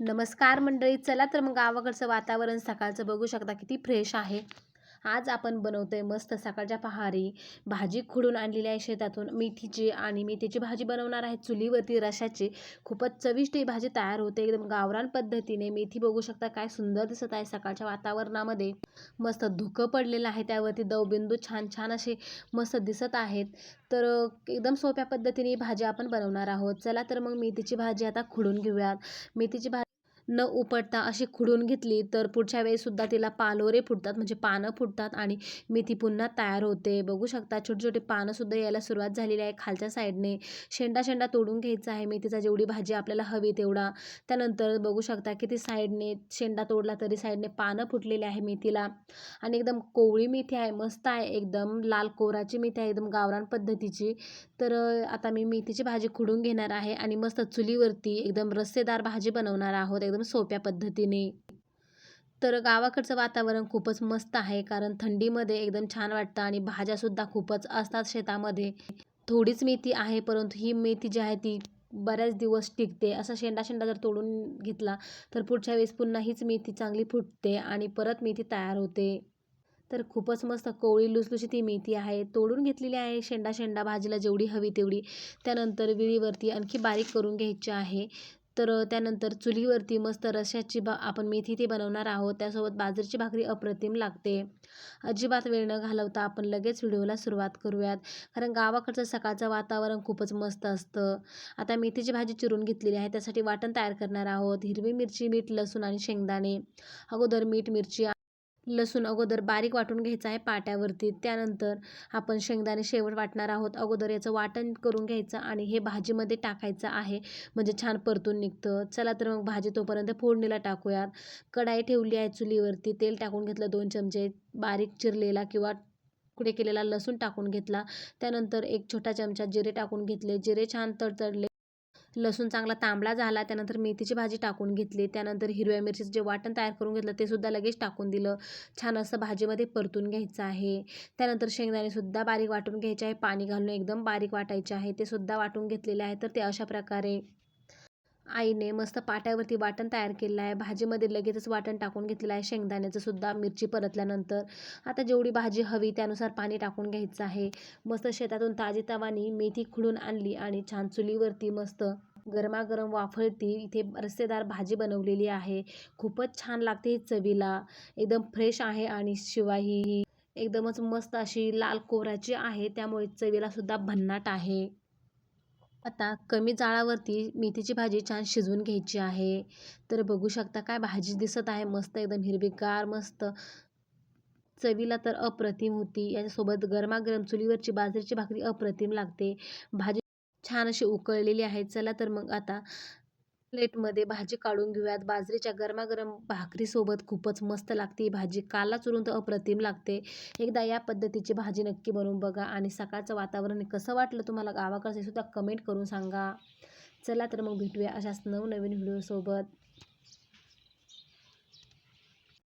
नमस्कार मंडळी चला तर मग गावाकडचं वातावरण सकाळचं बघू शकता किती फ्रेश आहे. आज आपण बनवतोय मस्त सकाळच्या पहारी भाजी खुडून आणलेली आहे शेतातून. मेथीची आणि मेथीची भाजी बनवणार आहे चुलीवरती रशाची. खूपच चविष्ट ही भाजी तयार होते. एकदम गावरान पद्धतीने मेथी बघू शकता काय सुंदर दिसत आहे सकाळच्या वातावरणामध्ये. मस्त धुकं पडलेलं आहे त्यावरती दवबिंदू छान छान असे मस्त दिसत आहेत. तर एकदम सोप्या पद्धतीने ही भाजी आपण बनवणार आहोत. चला तर मग मेथीची भाजी आता खुडून घेऊयात. मेथीची भाजी न उपटता अशी खुडून घेतली तर पुढच्या वेळेसुद्धा तिला पालोरे फुटतात म्हणजे पानं फुटतात आणि मेथी पुन्हा तयार होते. बघू शकता छोटे छोटे पानंसुद्धा यायला सुरुवात झालेली आहे खालच्या साईडने. शेंडा शेंडा तोडून घ्यायचा आहे मेथीचा जेवढी भाजी आपल्याला हवी तेवढा. त्यानंतर बघू शकता किती साईडने शेंडा तोडला तरी साईडने पानं फुटलेले आहे मेथीला. आणि एकदम कोवळी मेथी आहे मस्त आहे. एकदम लाल कोराची मेथी आहे एकदम गावरान पद्धतीची. तर आता मी मेथीची भाजी खुडून घेणार आहे आणि मस्त चुलीवरती एकदम रस्सेदार भाजी बनवणार आहोत. एकदम एकदम सोप्या पद्धतीने. तर गावाकडचं वातावरण खूपच मस्त आहे कारण थंडीमध्ये एकदम छान वाटतं आणि भाज्यासुद्धा खूपच असतात शेतामध्ये. थोडीच मेथी आहे परंतु ही मेथी जी आहे ती बऱ्याच दिवस टिकते. असा शेंडा शेंडा जर तोडून घेतला तर पुढच्या वेळेस पुन्हा हीच मेथी चांगली फुटते आणि परत मेथी तयार होते. तर खूपच मस्त कोवळी लुसलुशी ती मेथी आहे. तोडून घेतलेली आहे शेंडा शेंडा भाजीला जेवढी हवी तेवढी. त्यानंतर विळीवरती आणखी बारीक करून घ्यायची आहे. तर त्यानंतर चुलीवरती मस्त रश्याची बा आपण मेथी ते बनवणार आहोत. त्यासोबत बाजरीची भाकरी अप्रतिम लागते. अजिबात वेळ न घालवता आपण लगेच व्हिडिओला सुरुवात करूयात. कारण गावाकडचं सकाळचं वातावरण खूपच मस्त असतं. आता मेथीची भाजी चिरून घेतलेली आहे. त्यासाठी वाटण तयार करणार आहोत. हिरवी मिरची मीठ लसूण आणि शेंगदाणे. अगोदर मीठ मिरची लसूण अगोदर बारीक वाटून घ्यायचं आहे पाट्यावरती. त्यानंतर आपण शेंगदाणे शेवट वाटणार आहोत. अगोदर याचं वाटण करून घ्यायचं आणि हे भाजीमध्ये टाकायचं आहे. म्हणजे छान परतून निघतं. चला तर मग भाजी तोपर्यंत फोडणीला टाकूयात. कढाई ठेवली आहे चुलीवरती. तेल टाकून घेतलं दोन चमचे बारीक चिरलेला किंवा कुठे केलेला लसूण टाकून घेतला. त्यानंतर एक छोटा चमचा जिरे टाकून घेतले. जिरे छान तडतडले. लसूण चांगला तांबडा झाला त्यानंतर मेथीची भाजी टाकून घेतली त्यानंतर हिरव्या मिरचीचं जे वाटण तयार करून घेतलं ते सुद्धा लगेच टाकून दिलं. छान असं भाजीमध्ये परतून घ्यायचं आहे. त्यानंतर शेंगदाणेसुद्धा बारीक वाटून घ्यायचे आहे. पाणी घालून एकदम बारीक वाटायचे आहे. ते सुद्धा वाटून घेतलेले आहे. तर ते अशा प्रकारे आईने मस्त पाट्यावरती वाटण तयार केलेलं आहे. भाजीमध्ये लगेचच वाटण टाकून घेतलेलं आहे. शेंगदाण्याचं सुद्धा मिरची परतल्यानंतर आता जेवढी भाजी हवी त्यानुसार पाणी टाकून घ्यायचं आहे. मस्त शेतातून ताजी तवानी मेथी खुडून आणली आणि छान चुलीवरती मस्त गरमागरम वाफळती इथे रस्तेदार भाजी बनवलेली आहे. खूपच छान लागते ही चवीला. एकदम फ्रेश आहे आणि शिवाय ही एकदमच मस्त अशी लाल कोराची आहे. त्यामुळे चवीला सुद्धा भन्नाट आहे. आता कमी जाळावरती मेथीची भाजी छान शिजवून घ्यायची आहे. तर बघू शकता काय भाजी दिसत आहे. मस्त एकदम हिरवीगार मस्त. चवीला तर अप्रतिम होती. याच्यासोबत गरमागरम चुलीवरची बाजरीची भाकरी अप्रतिम लागते. भाजी छान अशी उकळलेली आहे. चला तर मग आता प्लेटमध्ये भाजी काढून घेऊयात. बाजरीच्या गरमागरम भाकरीसोबत खूपच मस्त लागते ही भाजी. काला चुरून तर अप्रतिम लागते. एकदा या पद्धतीची भाजी नक्की बनवून बघा आणि सकाळचं वातावरण कसं वाटलं तुम्हाला गावाकडचं सुद्धा कमेंट करून सांगा. चला तर मग भेटूया अशाच नवनवीन व्हिडिओसोबत.